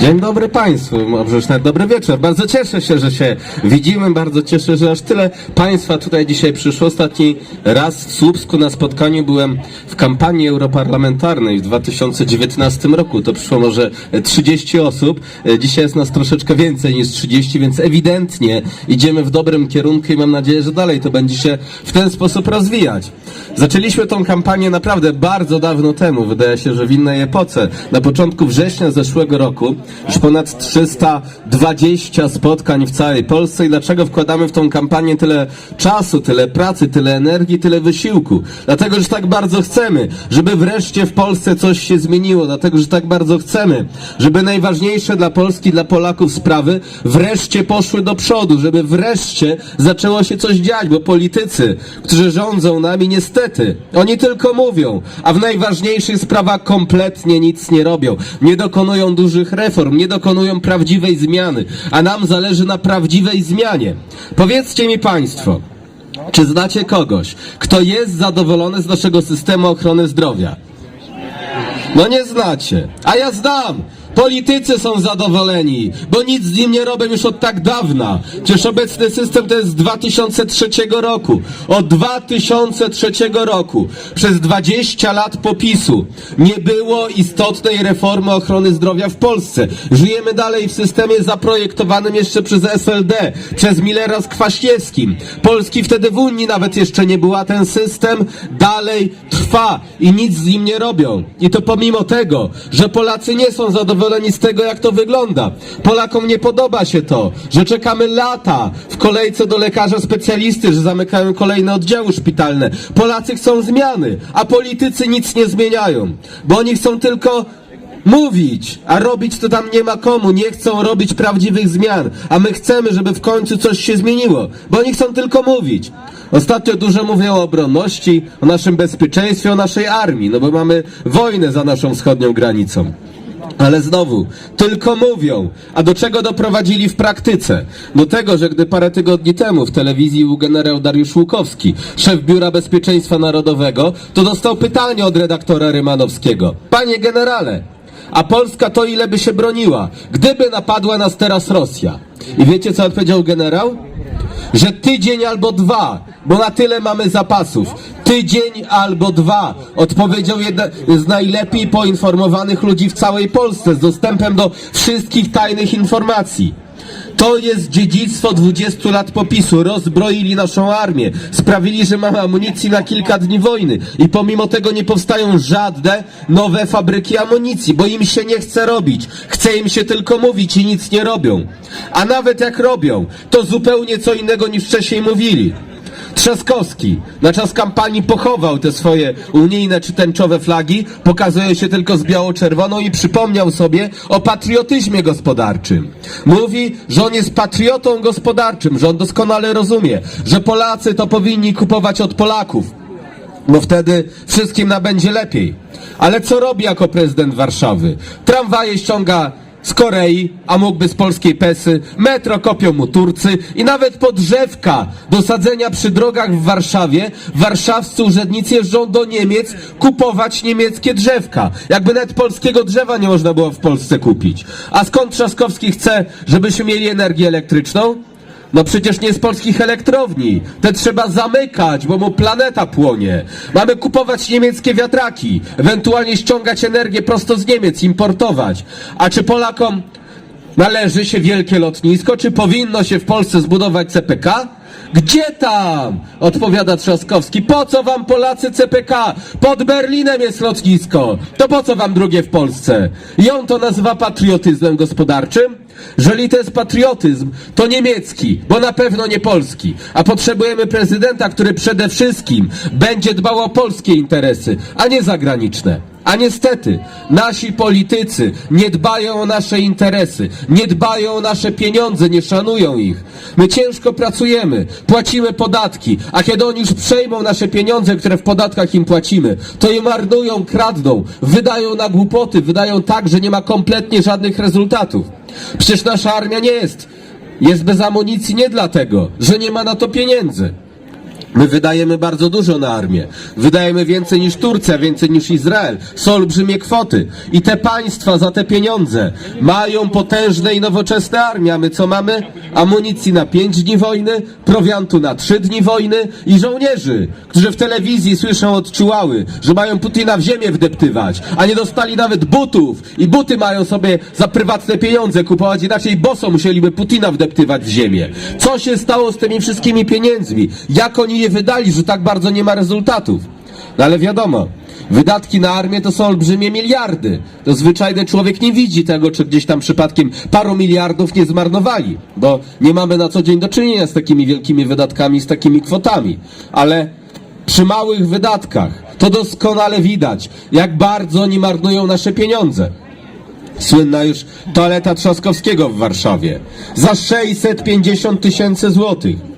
Dzień dobry Państwu, może już nawet dobry wieczór. Bardzo cieszę się, że się widzimy, bardzo cieszę, że aż tyle Państwa tutaj dzisiaj przyszło. Ostatni raz w Słupsku na spotkaniu byłem w kampanii europarlamentarnej w 2019 roku. To przyszło może 30 osób. Dzisiaj jest nas troszeczkę więcej niż 30, więc ewidentnie idziemy w dobrym kierunku i mam nadzieję, że dalej to będzie się w ten sposób rozwijać. Zaczęliśmy tą kampanię naprawdę bardzo dawno temu, wydaje się, że w innej epoce. Na początku września zeszłego roku już ponad 320 spotkań w całej Polsce i dlaczego wkładamy w tą kampanię tyle czasu, tyle pracy, tyle energii, tyle wysiłku? Dlatego, że tak bardzo chcemy, żeby wreszcie w Polsce coś się zmieniło, dlatego, że tak bardzo chcemy, żeby najważniejsze dla Polski, dla Polaków sprawy wreszcie poszły do przodu, żeby wreszcie zaczęło się coś dziać, bo politycy, którzy rządzą nami, niestety, oni tylko mówią, a w najważniejszych sprawach kompletnie nic nie robią. Nie dokonują dużych reform, nie dokonują prawdziwej zmiany, a nam zależy na prawdziwej zmianie. Powiedzcie mi Państwo, czy znacie kogoś, kto jest zadowolony z naszego systemu ochrony zdrowia? No nie znacie. A ja znam. Politycy są zadowoleni, bo nic z nim nie robią już od tak dawna. Przecież obecny system to jest z 2003 roku. Od 2003 roku przez 20 lat popisu nie było istotnej reformy ochrony zdrowia w Polsce. Żyjemy dalej w systemie zaprojektowanym jeszcze przez SLD, przez Millera z Kwaśniewskim. Polski wtedy w Unii nawet jeszcze nie była. Ten system dalej trwa i nic z nim nie robią. I to pomimo tego, że Polacy nie są zadowoleni z tego, jak to wygląda. Polakom nie podoba się to, że czekamy lata w kolejce do lekarza specjalisty, że zamykają kolejne oddziały szpitalne. Polacy chcą zmiany, a politycy nic nie zmieniają, bo oni chcą tylko mówić, a robić to tam nie ma komu, nie chcą robić prawdziwych zmian, a my chcemy, żeby w końcu coś się zmieniło, bo oni chcą tylko mówić. Ostatnio dużo mówią o obronności, o naszym bezpieczeństwie, o naszej armii, no bo mamy wojnę za naszą wschodnią granicą. Ale znowu, tylko mówią. A do czego doprowadzili w praktyce? Do tego, że gdy parę tygodni temu w telewizji był generał Dariusz Łukowski, szef Biura Bezpieczeństwa Narodowego, to dostał pytanie od redaktora Rymanowskiego. Panie generale, a Polska to ile by się broniła, gdyby napadła nas teraz Rosja? I wiecie co odpowiedział generał? Że tydzień albo dwa, bo na tyle mamy zapasów. Tydzień albo dwa, odpowiedział jeden z najlepiej poinformowanych ludzi w całej Polsce z dostępem do wszystkich tajnych informacji. To jest dziedzictwo 20 lat popisu. Rozbroili naszą armię. Sprawili, że mamy amunicji na kilka dni wojny. I pomimo tego nie powstają żadne nowe fabryki amunicji, bo im się nie chce robić. Chce im się tylko mówić i nic nie robią. A nawet jak robią, to zupełnie co innego niż wcześniej mówili. Trzaskowski na czas kampanii pochował te swoje unijne czy tęczowe flagi, pokazuje się tylko z biało-czerwoną i przypomniał sobie o patriotyzmie gospodarczym. Mówi, że on jest patriotą gospodarczym, że on doskonale rozumie, że Polacy to powinni kupować od Polaków, bo wtedy wszystkim nabędzie lepiej. Ale co robi jako prezydent Warszawy? Tramwaje ściąga z Korei, a mógłby z polskiej Pesy, metro kopią mu Turcy i nawet podrzewka do sadzenia przy drogach w Warszawie warszawscy urzędnicy jeżdżą do Niemiec kupować niemieckie drzewka. Jakby nawet polskiego drzewa nie można było w Polsce kupić. A skąd Trzaskowski chce, żebyśmy mieli energię elektryczną? No przecież nie z polskich elektrowni. Te trzeba zamykać, bo mu planeta płonie. Mamy kupować niemieckie wiatraki, ewentualnie ściągać energię prosto z Niemiec, importować. A czy Polakom należy się wielkie lotnisko? Czy powinno się w Polsce zbudować CPK? Gdzie tam? Odpowiada Trzaskowski. Po co wam Polacy CPK? Pod Berlinem jest lotnisko. To po co wam drugie w Polsce? I on to nazywa patriotyzmem gospodarczym? Jeżeli to jest patriotyzm, to niemiecki, bo na pewno nie polski. A potrzebujemy prezydenta, który przede wszystkim będzie dbał o polskie interesy, a nie zagraniczne. A niestety, nasi politycy nie dbają o nasze interesy, nie dbają o nasze pieniądze, nie szanują ich. My ciężko pracujemy, płacimy podatki, a kiedy oni już przejmą nasze pieniądze, które w podatkach im płacimy, to je marnują, kradną, wydają na głupoty, wydają tak, że nie ma kompletnie żadnych rezultatów. Przecież nasza armia nie jest, jest bez amunicji nie dlatego, że nie ma na to pieniędzy. My wydajemy bardzo dużo na armię. Wydajemy więcej niż Turcja, więcej niż Izrael. Są olbrzymie kwoty. I te państwa za te pieniądze mają potężne i nowoczesne armie. A my co mamy? Amunicji na 5 dni wojny, prowiantu na 3 dni wojny i żołnierzy, którzy w telewizji słyszą od czułały, że mają Putina w ziemię wdeptywać, a nie dostali nawet butów. I buty mają sobie za prywatne pieniądze kupować, inaczej boso musieliby Putina wdeptywać w ziemię. Co się stało z tymi wszystkimi pieniędzmi? Jak oni je wydali, że tak bardzo nie ma rezultatów? No ale wiadomo, wydatki na armię to są olbrzymie miliardy. To zwyczajny człowiek nie widzi tego, czy gdzieś tam przypadkiem paru miliardów nie zmarnowali, bo nie mamy na co dzień do czynienia z takimi wielkimi wydatkami, z takimi kwotami. Ale przy małych wydatkach to doskonale widać, jak bardzo oni marnują nasze pieniądze. Słynna już toaleta Trzaskowskiego w Warszawie. Za 650 tysięcy złotych.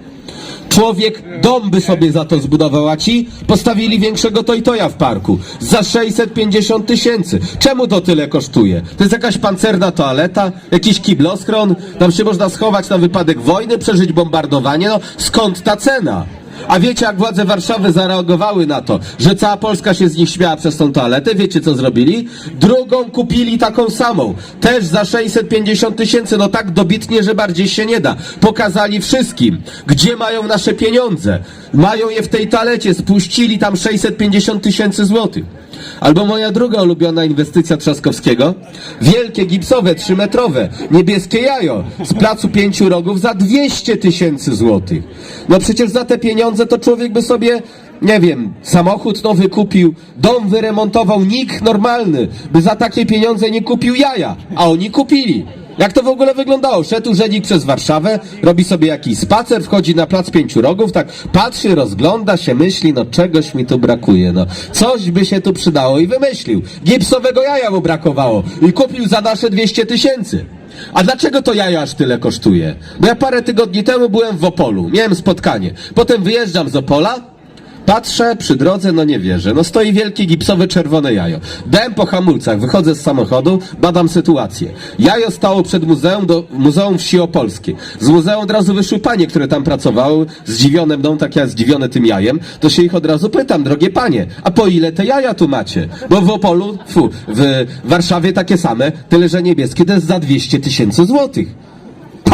Człowiek dom by sobie za to zbudował, a ci postawili większego tojtoja w parku. Za 650 tysięcy. Czemu to tyle kosztuje? To jest jakaś pancerna toaleta? Jakiś kibloschron? Tam się można schować na wypadek wojny, przeżyć bombardowanie? No skąd ta cena? A wiecie, jak władze Warszawy zareagowały na to, że cała Polska się z nich śmiała przez tą toaletę? Wiecie, co zrobili? Drugą kupili taką samą. Też za 650 tysięcy, no tak dobitnie, że bardziej się nie da. Pokazali wszystkim, gdzie mają nasze pieniądze. Mają je w tej toalecie, spuścili tam 650 tysięcy złotych. Albo moja druga ulubiona inwestycja Trzaskowskiego. Wielkie gipsowe, trzymetrowe, niebieskie jajo z placu pięciu rogów za 200 tysięcy złotych. No przecież za te pieniądze to człowiek by sobie, nie wiem, samochód nowy kupił, dom wyremontował, nikt normalny by za takie pieniądze nie kupił jaja, a oni kupili. Jak to w ogóle wyglądało? Szedł urzędnik przez Warszawę, robi sobie jakiś spacer, wchodzi na plac pięciu rogów, tak patrzy, rozgląda się, myśli, no czegoś mi tu brakuje, no coś by się tu przydało i wymyślił. Gipsowego jaja mu brakowało i kupił za nasze 200 tysięcy. A dlaczego to jajo aż tyle kosztuje? Bo ja parę tygodni temu byłem w Opolu, miałem spotkanie. Potem wyjeżdżam z Opola, Patrzę przy drodze, no nie wierzę. No stoi wielkie gipsowe czerwone jajo. Dałem po hamulcach, wychodzę z samochodu, badam sytuację. Jajo stało przed muzeum, do, Muzeum Wsi Opolskiej. Z muzeum od razu wyszły panie, które tam pracowały, zdziwione mną, tak ja zdziwiony tym jajem, to się ich od razu pytam, drogie panie, a po ile te jaja tu macie? Bo w Opolu, fu, w Warszawie takie same, tyle że niebieskie, to jest za 200 tysięcy złotych.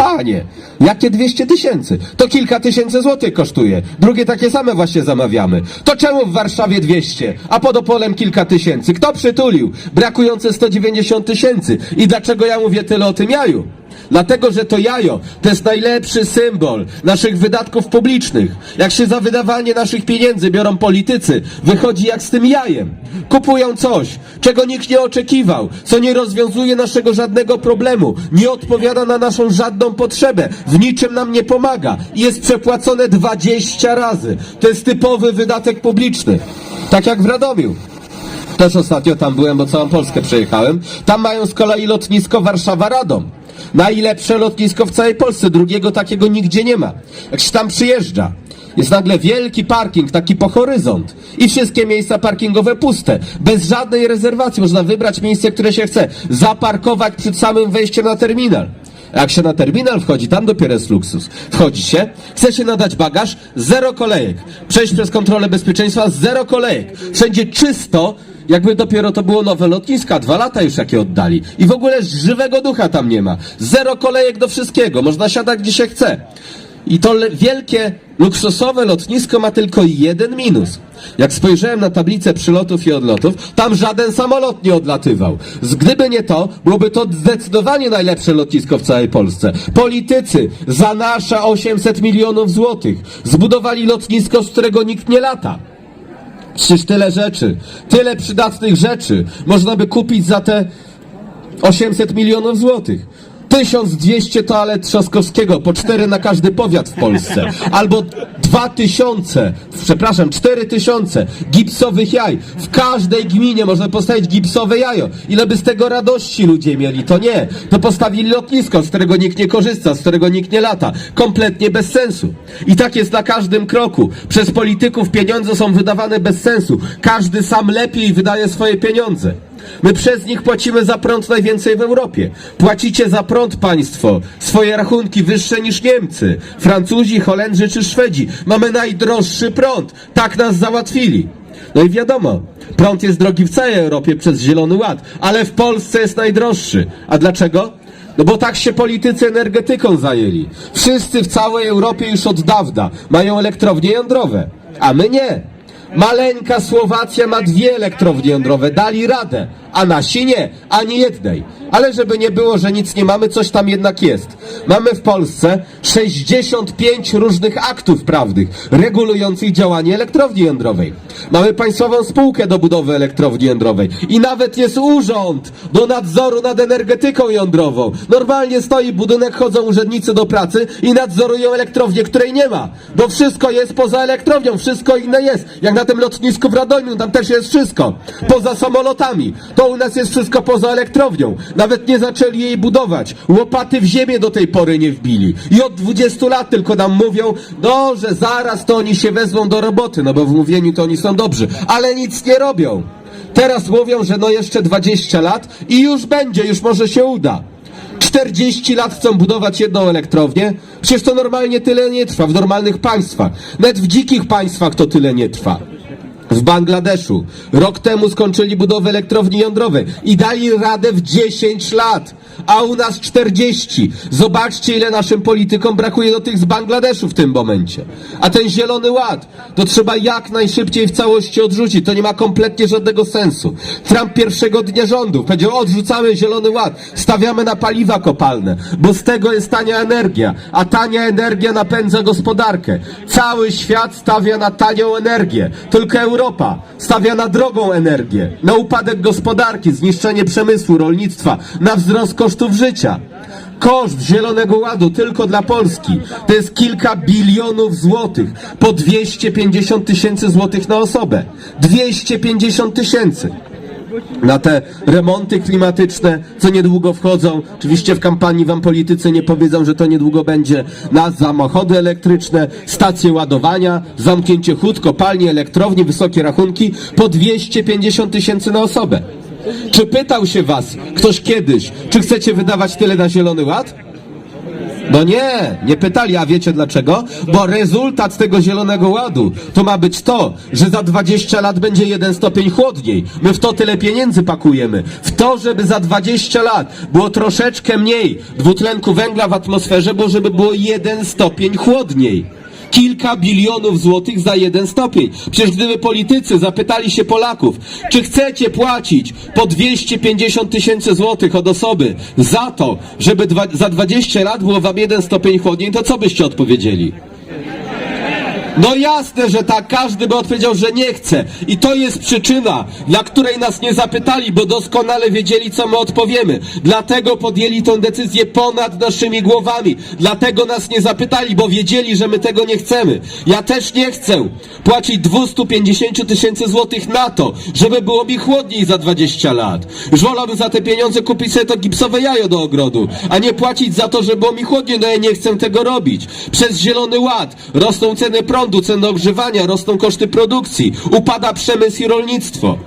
Panie, jakie 200 tysięcy? To kilka tysięcy złotych kosztuje. Drugie takie same właśnie zamawiamy. To czemu w Warszawie 200, a pod Opolem kilka tysięcy? Kto przytulił? Brakujące 190 tysięcy. I dlaczego ja mówię tyle o tym jaju? Dlatego, że to jajo to jest najlepszy symbol naszych wydatków publicznych. Jak się za wydawanie naszych pieniędzy biorą politycy, wychodzi jak z tym jajem. Kupują coś, czego nikt nie oczekiwał, co nie rozwiązuje naszego żadnego problemu, nie odpowiada na naszą żadną potrzebę, w niczym nam nie pomaga i jest przepłacone 20 razy. To jest typowy wydatek publiczny. Tak jak w Radomiu. Też ostatnio tam byłem, bo całą Polskę przejechałem. Tam mają z kolei lotnisko Warszawa-Radom. Najlepsze lotnisko w całej Polsce. Drugiego takiego nigdzie nie ma. Jak się tam przyjeżdża, jest nagle wielki parking, taki po horyzont. I wszystkie miejsca parkingowe puste. Bez żadnej rezerwacji. Można wybrać miejsce, które się chce. Zaparkować przed samym wejściem na terminal. Jak się na terminal wchodzi, tam dopiero jest luksus. Wchodzi się, chce się nadać bagaż, zero kolejek. Przejść przez kontrolę bezpieczeństwa, zero kolejek. Wszędzie czysto, jakby dopiero to było nowe lotniska, dwa lata już jakie oddali. I w ogóle żywego ducha tam nie ma. Zero kolejek do wszystkiego, można siadać gdzie się chce. I to wielkie, luksusowe lotnisko ma tylko jeden minus. Jak spojrzałem na tablicę przylotów i odlotów, tam żaden samolot nie odlatywał. Gdyby nie to, byłoby to zdecydowanie najlepsze lotnisko w całej Polsce. Politycy za nasze 800 milionów złotych zbudowali lotnisko, z którego nikt nie lata. Przecież tyle rzeczy, tyle przydatnych rzeczy można by kupić za te 800 milionów złotych. 1200 toalet Trzaskowskiego, po cztery na każdy powiat w Polsce. Albo 2000, przepraszam, 4000 gipsowych jaj. W każdej gminie można postawić gipsowe jajo. Ile by z tego radości ludzie mieli? To nie. To postawili lotnisko, z którego nikt nie korzysta, z którego nikt nie lata. Kompletnie bez sensu. I tak jest na każdym kroku. Przez polityków pieniądze są wydawane bez sensu. Każdy sam lepiej wydaje swoje pieniądze. My przez nich płacimy za prąd najwięcej w Europie. Płacicie za prąd państwo, swoje rachunki wyższe niż Niemcy, Francuzi, Holendrzy czy Szwedzi. Mamy najdroższy prąd. Tak nas załatwili. No i wiadomo, prąd jest drogi w całej Europie przez Zielony Ład, ale w Polsce jest najdroższy. A dlaczego? No bo tak się politycy energetyką zajęli. Wszyscy w całej Europie już od dawna mają elektrownie jądrowe, a my nie. Maleńka Słowacja ma dwie elektrownie jądrowe, dali radę, a nasi nie, ani jednej. Ale żeby nie było, że nic nie mamy, coś tam jednak jest. Mamy w Polsce 65 różnych aktów prawnych regulujących działanie elektrowni jądrowej. Mamy państwową spółkę do budowy elektrowni jądrowej i nawet jest urząd do nadzoru nad energetyką jądrową. Normalnie stoi budynek, chodzą urzędnicy do pracy i nadzorują elektrownię, której nie ma, bo wszystko jest poza elektrownią, wszystko inne jest. Jak na tym lotnisku w Radomiu, tam też jest wszystko. Poza samolotami. To u nas jest wszystko poza elektrownią. Nawet nie zaczęli jej budować. Łopaty w ziemię do tej pory nie wbili. I od 20 lat tylko nam mówią, no, że zaraz to oni się wezmą do roboty, no bo w mówieniu to oni są dobrzy. Ale nic nie robią. Teraz mówią, że no jeszcze 20 lat i już będzie, już może się uda. 40 lat chcą budować jedną elektrownię? Przecież to normalnie tyle nie trwa w normalnych państwach. Nawet w dzikich państwach to tyle nie trwa. W Bangladeszu rok temu skończyli budowę elektrowni jądrowej i dali radę w 10 lat, a u nas 40. Zobaczcie, ile naszym politykom brakuje do tych z Bangladeszu w tym momencie. A ten zielony ład to trzeba jak najszybciej w całości odrzucić. To nie ma kompletnie żadnego sensu. Trump pierwszego dnia rządów powiedział: odrzucamy zielony ład, stawiamy na paliwa kopalne, bo z tego jest tania energia, a tania energia napędza gospodarkę. Cały świat stawia na tanią energię, tylko Europa stawia na drogą energię, na upadek gospodarki, zniszczenie przemysłu, rolnictwa, na wzrost kosztów życia. Koszt Zielonego Ładu tylko dla Polski to jest kilka bilionów złotych, po 250 tysięcy złotych na osobę. 250 tysięcy na te remonty klimatyczne, co niedługo wchodzą. Oczywiście w kampanii wam politycy nie powiedzą, że to niedługo będzie na samochody elektryczne, stacje ładowania, zamknięcie hut, kopalnie, elektrowni, wysokie rachunki po 250 tysięcy na osobę. Czy pytał się was ktoś kiedyś, czy chcecie wydawać tyle na Zielony Ład? No nie, nie pytali, a wiecie dlaczego? Bo rezultat tego zielonego ładu to ma być to, że za 20 lat będzie jeden stopień chłodniej. My w to tyle pieniędzy pakujemy. W to, żeby za 20 lat było troszeczkę mniej dwutlenku węgla w atmosferze, bo żeby było jeden stopień chłodniej. Kilka bilionów złotych za jeden stopień. Przecież gdyby politycy zapytali się Polaków, czy chcecie płacić po 250 tysięcy złotych od osoby za to, żeby dwa, za 20 lat było wam jeden stopień chłodniej, to co byście odpowiedzieli? No jasne, że tak, każdy by odpowiedział, że nie chce. I to jest przyczyna, dla której nas nie zapytali, bo doskonale wiedzieli, co my odpowiemy. Dlatego podjęli tę decyzję ponad naszymi głowami. Dlatego nas nie zapytali, bo wiedzieli, że my tego nie chcemy. Ja też nie chcę płacić 250 tysięcy złotych na to, żeby było mi chłodniej za 20 lat. Już wolałbym za te pieniądze kupić sobie to gipsowe jajo do ogrodu, a nie płacić za to, żeby było mi chłodniej. No ja nie chcę tego robić. Przez Zielony Ład rosną ceny prądu, ceny ogrzewania, rosną koszty produkcji, upada przemysł i rolnictwo.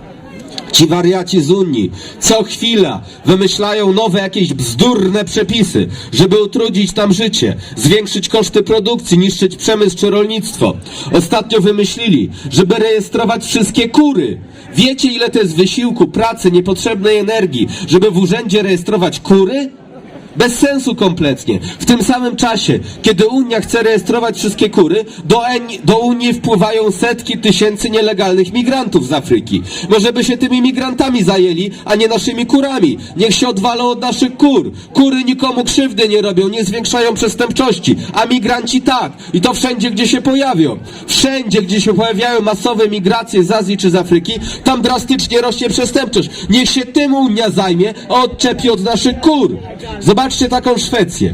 Ci wariaci z Unii co chwila wymyślają nowe jakieś bzdurne przepisy, żeby utrudnić tam życie, zwiększyć koszty produkcji, niszczyć przemysł czy rolnictwo. Ostatnio wymyślili, żeby rejestrować wszystkie kury. Wiecie ile to jest wysiłku, pracy, niepotrzebnej energii, żeby w urzędzie rejestrować kury? Bez sensu kompletnie. W tym samym czasie, kiedy Unia chce rejestrować wszystkie kury, do, Eni- do Unii wpływają setki tysięcy nielegalnych migrantów z Afryki. Może by się tymi migrantami zajęli, a nie naszymi kurami. Niech się odwalą od naszych kur. Kury nikomu krzywdy nie robią, nie zwiększają przestępczości, a migranci tak. I to wszędzie, gdzie się pojawią. Wszędzie, gdzie się pojawiają masowe migracje z Azji czy z Afryki, tam drastycznie rośnie przestępczość. Niech się tym Unia zajmie, a odczepi od naszych kur. Zobaczcie taką Szwecję.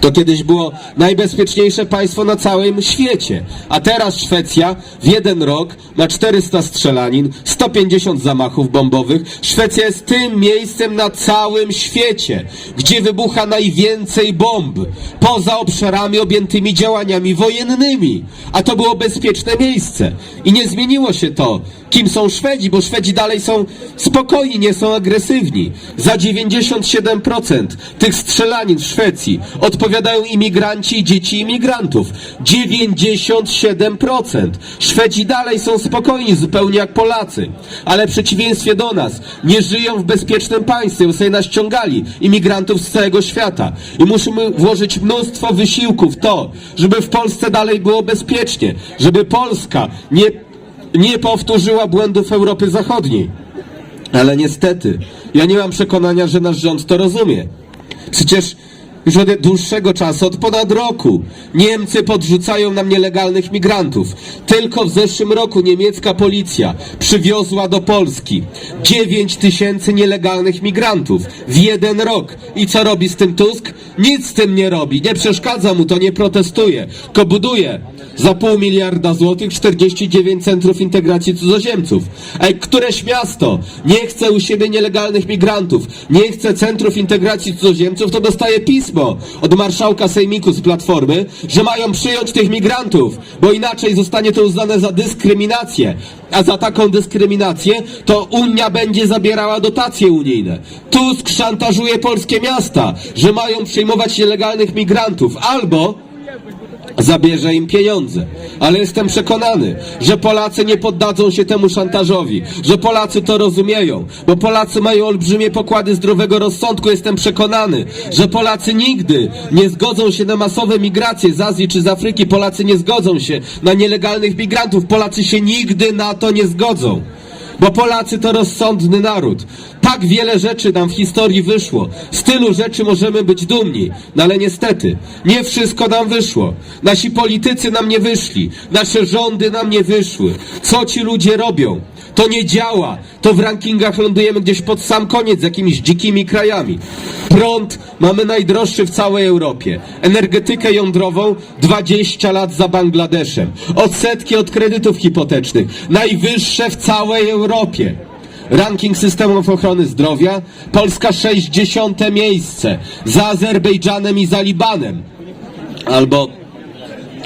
To kiedyś było najbezpieczniejsze państwo na całym świecie. A teraz Szwecja w jeden rok ma 400 strzelanin, 150 zamachów bombowych. Szwecja jest tym miejscem na całym świecie, gdzie wybucha najwięcej bomb, poza obszarami objętymi działaniami wojennymi. A to było bezpieczne miejsce. I nie zmieniło się to kim są Szwedzi, bo Szwedzi dalej są spokojni, nie są agresywni. Za 97% tych strzelanin w Szwecji odpowiadają imigranci i dzieci imigrantów. 97%. Szwedzi dalej są spokojni, zupełnie jak Polacy. Ale w przeciwieństwie do nas, nie żyją w bezpiecznym państwie, bo sobie naściągali imigrantów z całego świata. I musimy włożyć mnóstwo wysiłków w to, żeby w Polsce dalej było bezpiecznie, żeby Polska nie, nie powtórzyła błędów Europy Zachodniej. Ale niestety, ja nie mam przekonania, że nasz rząd to rozumie. Przecież już od dłuższego czasu, od ponad roku, Niemcy podrzucają nam nielegalnych migrantów. Tylko w zeszłym roku niemiecka policja przywiozła do Polski 9 tysięcy nielegalnych migrantów w jeden rok. I co robi z tym Tusk? Nic z tym nie robi, nie przeszkadza mu to, nie protestuje, tylko buduje za pół miliarda złotych 49 centrów integracji cudzoziemców. Ej, któreś miasto nie chce u siebie nielegalnych migrantów, nie chce centrów integracji cudzoziemców, to dostaje pismo od marszałka sejmiku z Platformy, że mają przyjąć tych migrantów, bo inaczej zostanie to uznane za dyskryminację. A za taką dyskryminację to Unia będzie zabierała dotacje unijne. Tusk szantażuje polskie miasta, że mają przyjmować nielegalnych migrantów albo zabierze im pieniądze. Ale jestem przekonany, że Polacy nie poddadzą się temu szantażowi, że Polacy to rozumieją, bo Polacy mają olbrzymie pokłady zdrowego rozsądku. Jestem przekonany, że Polacy nigdy nie zgodzą się na masowe migracje z Azji czy z Afryki. Polacy nie zgodzą się na nielegalnych migrantów. Polacy się nigdy na to nie zgodzą. Bo Polacy to rozsądny naród. Tak wiele rzeczy nam w historii wyszło. Z tylu rzeczy możemy być dumni. No ale niestety, nie wszystko nam wyszło. Nasi politycy nam nie wyszli. Nasze rządy nam nie wyszły. Co ci ludzie robią? To nie działa. To w rankingach lądujemy gdzieś pod sam koniec z jakimiś dzikimi krajami. Prąd mamy najdroższy w całej Europie. Energetykę jądrową 20 lat za Bangladeszem. Odsetki od kredytów hipotecznych najwyższe w całej Europie. Ranking systemów ochrony zdrowia Polska 60 miejsce za Azerbejdżanem i za Libanem. Albo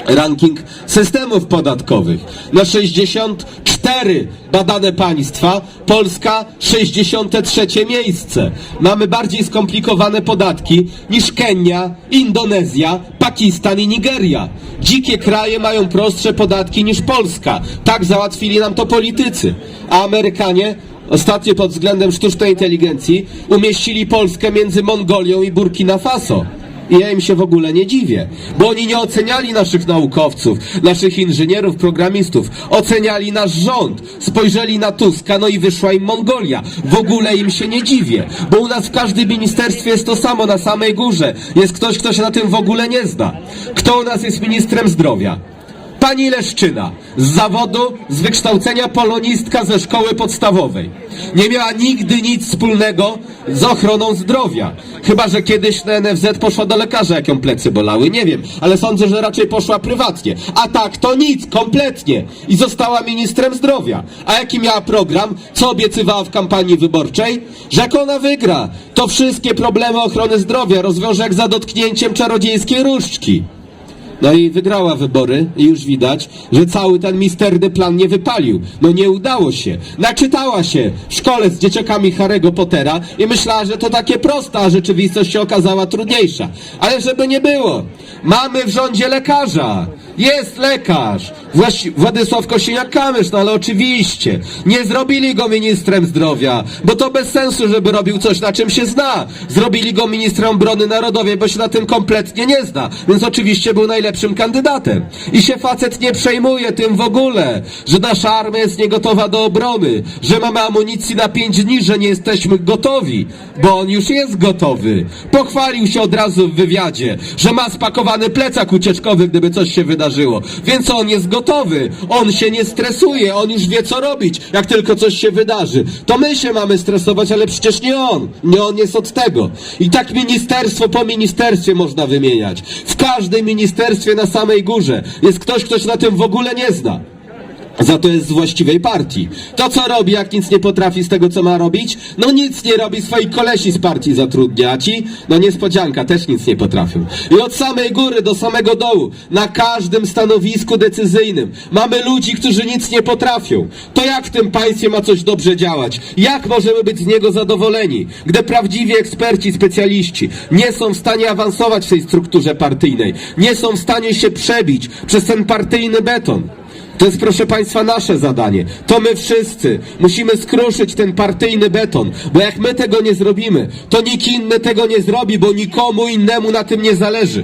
ranking systemów podatkowych. Na 64 badane państwa, Polska 63 miejsce. Mamy bardziej skomplikowane podatki niż Kenia, Indonezja, Pakistan i Nigeria. Dzikie kraje mają prostsze podatki niż Polska. Tak załatwili nam to politycy. A Amerykanie ostatnio pod względem sztucznej inteligencji umieścili Polskę między Mongolią i Burkina Faso. I ja im się w ogóle nie dziwię, bo oni nie oceniali naszych naukowców, naszych inżynierów, programistów, oceniali nasz rząd, spojrzeli na Tuska, no i wyszła im Mongolia. W ogóle im się nie dziwię, bo u nas w każdym ministerstwie jest to samo, na samej górze. Jest ktoś, kto się na tym w ogóle nie zna. Kto u nas jest ministrem zdrowia? Pani Leszczyna, z zawodu, z wykształcenia polonistka ze szkoły podstawowej. Nie miała nigdy nic wspólnego z ochroną zdrowia. Chyba, że kiedyś na NFZ poszła do lekarza, jak ją plecy bolały. Nie wiem, ale sądzę, że raczej poszła prywatnie. A tak, to nic, kompletnie. I została ministrem zdrowia. A jaki miała program? Co obiecywała w kampanii wyborczej? Że jak ona wygra, to wszystkie problemy ochrony zdrowia rozwiąże jak za dotknięciem czarodziejskiej różdżki. No i wygrała wybory i już widać, że cały ten misterny plan nie wypalił. No nie udało się. Naczytała się w szkole z dzieciakami Harry'ego Pottera i myślała, że to takie proste, a rzeczywistość się okazała trudniejsza. Ale żeby nie było, mamy w rządzie lekarza. Jest lekarz. Właści Władysław Kosiniak-Kamysz, no ale oczywiście. Nie zrobili go ministrem zdrowia, bo to bez sensu, żeby robił coś, na czym się zna. Zrobili go ministrem obrony narodowej, bo się na tym kompletnie nie zna. Więc oczywiście był najlepszym kandydatem. I się facet nie przejmuje tym w ogóle, że nasza armia jest niegotowa do obrony, że mamy amunicji na pięć dni, że nie jesteśmy gotowi, bo on już jest gotowy. Pochwalił się od razu w wywiadzie, że ma spakowany plecak ucieczkowy, gdyby coś się wydarzyło. Więc on jest gotowy. On się nie stresuje, on już wie co robić, jak tylko coś się wydarzy. To my się mamy stresować, ale przecież nie on. Nie on jest od tego. I tak ministerstwo po ministerstwie można wymieniać. W każdym ministerstwie na samej górze jest ktoś, kto się na tym w ogóle nie zna. Za to jest z właściwej partii. To co robi, jak nic nie potrafi z tego, co ma robić? No nic nie robi, swoich kolesi z partii zatrudnia, a ci, no niespodzianka, też nic nie potrafią. I od samej góry do samego dołu, na każdym stanowisku decyzyjnym mamy ludzi, którzy nic nie potrafią. To jak w tym państwie ma coś dobrze działać? Jak możemy być z niego zadowoleni, gdy prawdziwi eksperci, specjaliści nie są w stanie awansować w tej strukturze partyjnej, nie są w stanie się przebić przez ten partyjny beton? To jest, proszę Państwa, nasze zadanie. To my wszyscy musimy skruszyć ten partyjny beton, bo jak my tego nie zrobimy, to nikt inny tego nie zrobi, bo nikomu innemu na tym nie zależy.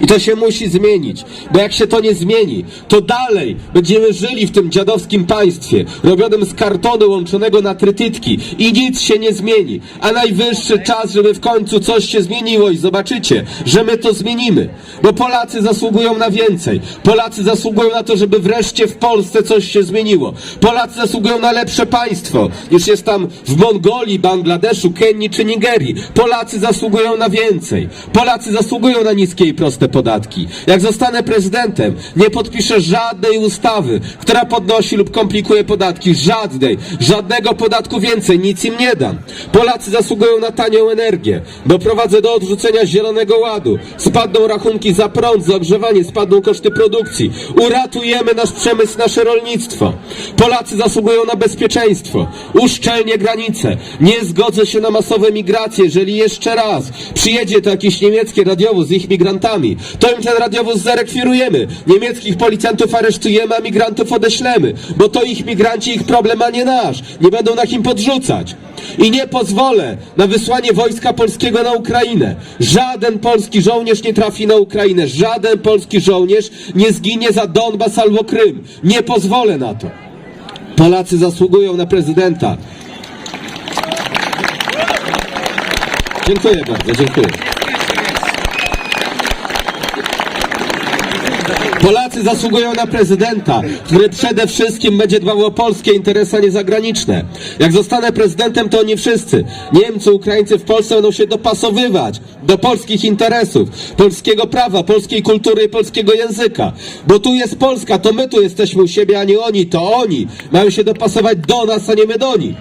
I to się musi zmienić, bo jak się to nie zmieni, to dalej będziemy żyli w tym dziadowskim państwie, robionym z kartonu łączonego na trytytki i nic się nie zmieni. A najwyższy czas, żeby w końcu coś się zmieniło i zobaczycie, że my to zmienimy. Bo Polacy zasługują na więcej. Polacy zasługują na to, żeby wreszcie w Polsce coś się zmieniło. Polacy zasługują na lepsze państwo, niż jest tam w Mongolii, Bangladeszu, Kenii czy Nigerii. Polacy zasługują na więcej. Polacy zasługują na niskie i proste podatki. Jak zostanę prezydentem, nie podpiszę żadnej ustawy, która podnosi lub komplikuje podatki. Żadnej. Żadnego podatku więcej. Nic im nie dam. Polacy zasługują na tanią energię. Doprowadzę do odrzucenia Zielonego Ładu. Spadną rachunki za prąd, za ogrzewanie, spadną koszty produkcji. Uratujemy nasz przemysł, nasze rolnictwo. Polacy zasługują na bezpieczeństwo. Uszczelnię granice. Nie zgodzę się na masowe migracje, jeżeli jeszcze raz przyjedzie to jakiś niemiecki radiowóz z ich migrantami, to im ten radiowóz zarekwirujemy. Niemieckich policjantów aresztujemy, a migrantów odeślemy, bo to ich migranci, ich problem, a nie nasz. Nie będą na kim podrzucać. I nie pozwolę na wysłanie wojska polskiego na Ukrainę. Żaden polski żołnierz nie trafi na Ukrainę. Żaden polski żołnierz nie zginie za Donbas albo Krym. Nie pozwolę na to. Polacy zasługują na prezydenta. Dziękuję bardzo, dziękuję. Polacy zasługują na prezydenta, który przede wszystkim będzie dbał o polskie interesy, a nie zagraniczne. Jak zostanę prezydentem, to nie wszyscy. Niemcy, Ukraińcy w Polsce będą się dopasowywać do polskich interesów, polskiego prawa, polskiej kultury i polskiego języka. Bo tu jest Polska, to my tu jesteśmy u siebie, a nie oni, to oni. Mają się dopasować do nas, a nie my do nich.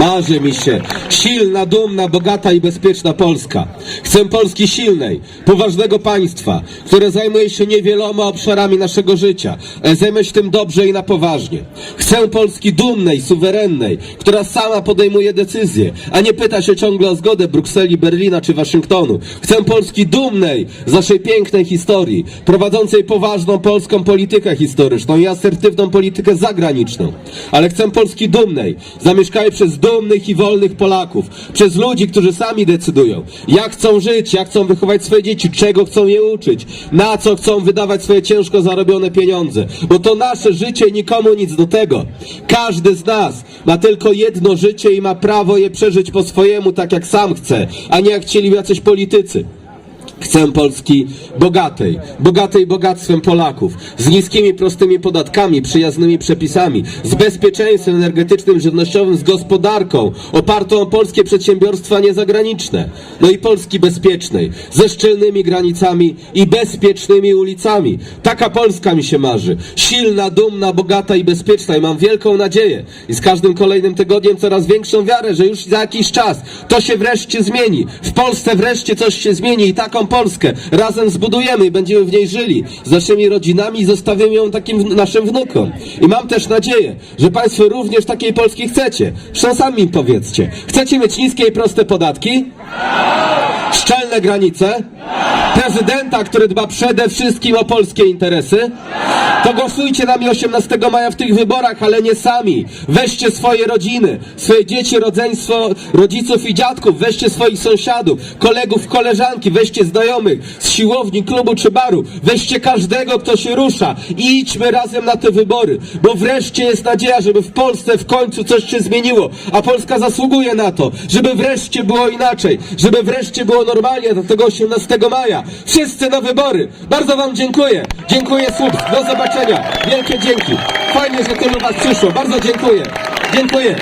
Marzy mi się silna, dumna, bogata i bezpieczna Polska. Chcę Polski silnej, poważnego państwa, które zajmuje się niewieloma obszarami naszego życia, ale zajmie się tym dobrze i na poważnie. Chcę Polski dumnej, suwerennej, która sama podejmuje decyzje, a nie pyta się ciągle o zgodę Brukseli, Berlina czy Waszyngtonu. Chcę Polski dumnej z naszej pięknej historii, prowadzącej poważną polską politykę historyczną i asertywną politykę zagraniczną. Ale chcę Polski dumnej, zamieszkałej przez dumnych i wolnych Polaków, przez ludzi, którzy sami decydują, jak chcą żyć, jak chcą wychować swoje dzieci, czego chcą je uczyć, na co chcą wydawać swoje ciężko zarobione pieniądze. Bo to nasze życie nikomu nic do tego. Każdy z nas ma tylko jedno życie i ma prawo je przeżyć po swojemu, tak jak sam chce, a nie jak chcieli jacyś politycy. Chcę Polski bogatej, bogatej bogactwem Polaków, z niskimi, prostymi podatkami, przyjaznymi przepisami, z bezpieczeństwem energetycznym, żywnościowym, z gospodarką opartą o polskie przedsiębiorstwa niezagraniczne. No i Polski bezpiecznej, ze szczelnymi granicami i bezpiecznymi ulicami. Taka Polska mi się marzy. Silna, dumna, bogata i bezpieczna i mam wielką nadzieję i z każdym kolejnym tygodniem coraz większą wiarę, że już za jakiś czas to się wreszcie zmieni. W Polsce wreszcie coś się zmieni i taką Polskę razem zbudujemy i będziemy w niej żyli z naszymi rodzinami i zostawimy ją takim naszym wnukom. I mam też nadzieję, że Państwo również takiej Polski chcecie. Zresztą sami mi powiedzcie. Chcecie mieć niskie i proste podatki? Szczelne granice? Prezydenta, który dba przede wszystkim o polskie interesy? To głosujcie na mnie 18 maja w tych wyborach, ale nie sami. Weźcie swoje rodziny, swoje dzieci, rodzeństwo, rodziców i dziadków, weźcie swoich sąsiadów, kolegów, koleżanki, weźcie znajomych z siłowni, klubu czy baru, weźcie każdego, kto się rusza i idźmy razem na te wybory, bo wreszcie jest nadzieja, żeby w Polsce w końcu coś się zmieniło, a Polska zasługuje na to, żeby wreszcie było inaczej, żeby wreszcie było normalnie do tego 18 maja. Wszyscy na wybory. Bardzo Wam dziękuję. Dziękuję Słupsk. Do zobaczenia. Wielkie dzięki. Fajnie, że tylu Was przyszło. Bardzo dziękuję. Dziękuję.